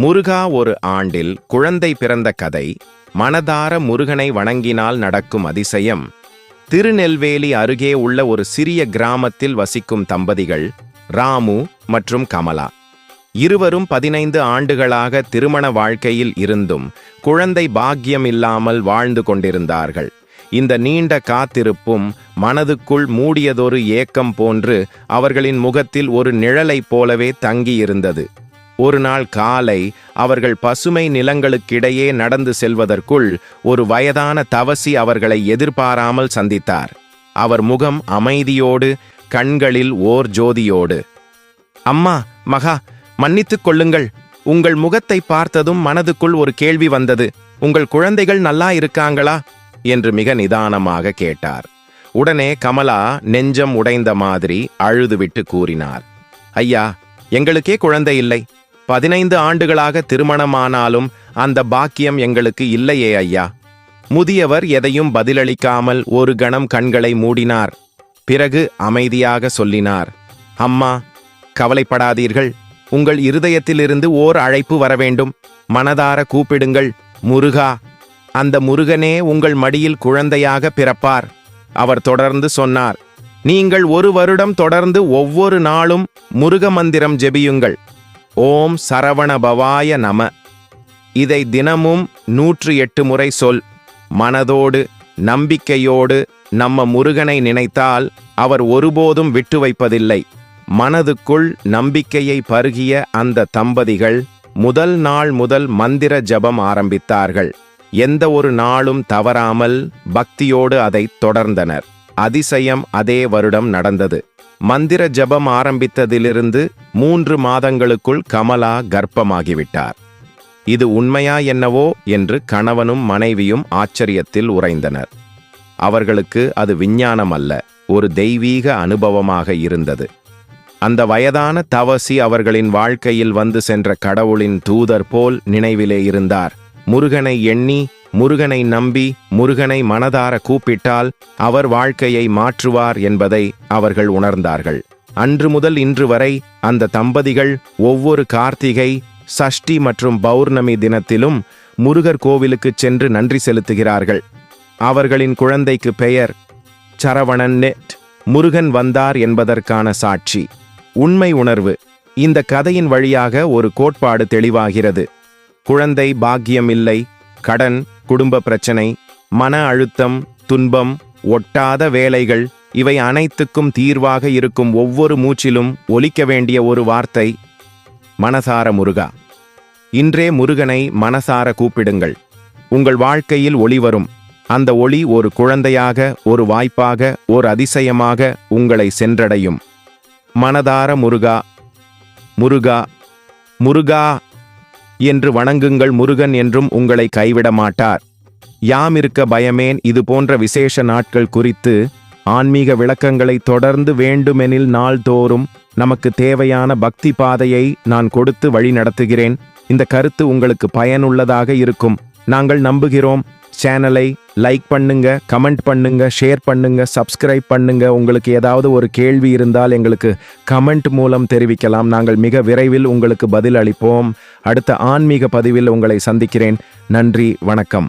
முருகா ஒரு ஆண்டில் குழந்தை பிறந்த கதை மனதார முருகனை வணங்கினால் நடக்கும் அதிசயம். திருநெல்வேலி அருகே உள்ள ஒரு சிறிய கிராமத்தில் வசிக்கும் தம்பதிகள் ராமு மற்றும் கமலா. இருவரும் பதினைந்து ஆண்டுகளாக திருமண வாழ்க்கையில் இருந்தும் குழந்தை பாக்கியம் இல்லாமல் வாழ்ந்து கொண்டிருந்தார்கள். இந்த நீண்ட காத்திருப்பும் மனதுக்குள் மூடியதொரு ஏக்கம் போன்று அவர்களின் முகத்தில் ஒரு நிழலைப் போலவே தங்கியிருந்தது. ஒரு நாள் காலை அவர்கள் பசுமை நிலங்களுக்கிடையே நடந்து செல்வதற்குள் ஒரு வயதான தவசி அவர்களை எதிர்பாராமல் சந்தித்தார். அவர் முகம் அமைதியோடு கண்களில் ஓர் ஜோதியோடு அம்மா மகா மன்னித்துக் கொள்ளுங்கள். உங்கள் முகத்தை பார்த்ததும் மனதுக்குள் ஒரு கேள்வி வந்தது. உங்கள் குழந்தைகள் நல்லா இருக்காங்களா? என்று மிக நிதானமாக கேட்டார். உடனே கமலா நெஞ்சம் உடைந்த மாதிரி அழுதுவிட்டு கூறினார் ஐயா எங்களுக்கே குழந்தை இல்லை. பதினைந்து ஆண்டுகளாக திருமணமானாலும் அந்த பாக்கியம் எங்களுக்கு இல்லையே ஐயா. முதியவர் எதையும் பதிலளிக்காமல் ஒரு கணம் கண்களை மூடினார். பிறகு அமைதியாக சொல்லினார். அம்மா கவலைப்படாதீர்கள். உங்கள் இருதயத்திலிருந்து ஓர் அழைப்பு வர வேண்டும். மனதார கூப்பிடுங்கள். முருகா அந்த முருகனே உங்கள் மடியில் குழந்தையாக பிறப்பார். அவர் தொடர்ந்து சொன்னார். நீங்கள் ஒரு வருடம் தொடர்ந்து ஒவ்வொரு நாளும் முருக மந்திரம் ஜெபியுங்கள். ஓம் சரவணபவாய நம. இதை தினமும் நூற்று எட்டு முறை சொல். மனதோடு நம்பிக்கையோடு நம்ம முருகனை நினைத்தால் அவர் ஒருபோதும் விட்டு வைப்பதில்லை. மனதுக்குள் நம்பிக்கையை பருகிய அந்த தம்பதிகள் முதல் நாள் முதல் மந்திர ஜபம் ஆரம்பித்தார்கள். எந்த ஒரு நாளும் தவறாமல் பக்தியோடு அதை தொடர்ந்தனர். அதிசயம் அதே வருடம் நடந்தது. மந்திர ஜபம் ஆரம்பித்ததிலிருந்து மூன்று மாதங்களுக்குள் கமலா கர்ப்பமாகிவிட்டார். இது உண்மையா என்னவோ என்று கணவனும் மனைவியும் ஆச்சரியத்தில் உறைந்தனர். அவர்களுக்கு அது விஞ்ஞானம் அல்ல ஒரு தெய்வீக அனுபவமாக இருந்தது. அந்த வயதான தவசி அவர்களின் வாழ்க்கையில் வந்து சென்ற கடவுளின் தூதர் போல் நினைவிலே இருந்தார். முருகனை எண்ணி முருகனை நம்பி முருகனை மனதார கூப்பிட்டால் அவர் வாழ்க்கையை மாற்றுவார் என்பதை அவர்கள் உணர்ந்தார்கள். அன்று முதல் இன்று வரை அந்த தம்பதிகள் ஒவ்வொரு கார்த்திகை சஷ்டி மற்றும் பௌர்ணமி தினத்திலும் முருகர் கோவிலுக்கு சென்று நன்றி செலுத்துகிறார்கள். அவர்களின் குழந்தைக்கு பெயர் சரவணன் நெட். முருகன் வந்தார் என்பதற்கான சாட்சி. உண்மை உணர்வு. இந்த கதையின் வழியாக ஒரு கோட்பாடு தெளிவாகிறது. குழந்தை பாக்கியம் இல்லை கடன் குடும்ப பிரச்சனை மன அழுத்தம் துன்பம் ஒட்டாத வேலைகள் இவை அனைத்துக்கும் தீர்வாக இருக்கும் ஒவ்வொரு மூச்சிலும் ஒலிக்க வேண்டிய ஒரு வார்த்தை மனசார முருகா. இன்றே முருகனை மனசார கூப்பிடுங்கள். உங்கள் வாழ்க்கையில் ஒளி வரும். அந்த ஒளி ஒரு குழந்தையாக ஒரு வாய்ப்பாக ஒரு அதிசயமாக உங்களை சென்றடையும். மனதார முருகா முருகா முருகா. என்று வணங்குங்கள் முருகன் என்றும் உங்களை கைவிட மாட்டார் யாம் இருக்க பயமேன் இது போன்ற விசேஷ நாட்கள் குறித்து ஆன்மீக விளக்கங்களை தொடர்ந்து வேண்டுமெனில் நாள்தோறும் நமக்கு தேவையான பக்தி பாதையை நான் கொடுத்து வழி நடத்துகிறேன் இந்த கருத்து உங்களுக்கு பயனுள்ளதாக இருக்கும். நாங்கள் நம்புகிறோம். சேனலை லைக் பண்ணுங்க கமெண்ட் பண்ணுங்க ஷேர் பண்ணுங்க சப்ஸ்கிரைப் பண்ணுங்க. உங்களுக்கு ஏதாவது ஒரு கேள்வி இருந்தால் எங்களுக்கு கமெண்ட் மூலம் தெரிவிக்கலாம். நாங்கள் மிக விரைவில் உங்களுக்கு பதில் அளிப்போம் அடுத்த ஆன்மீக பதிவில் உங்களை சந்திக்கிறேன். நன்றி வணக்கம்.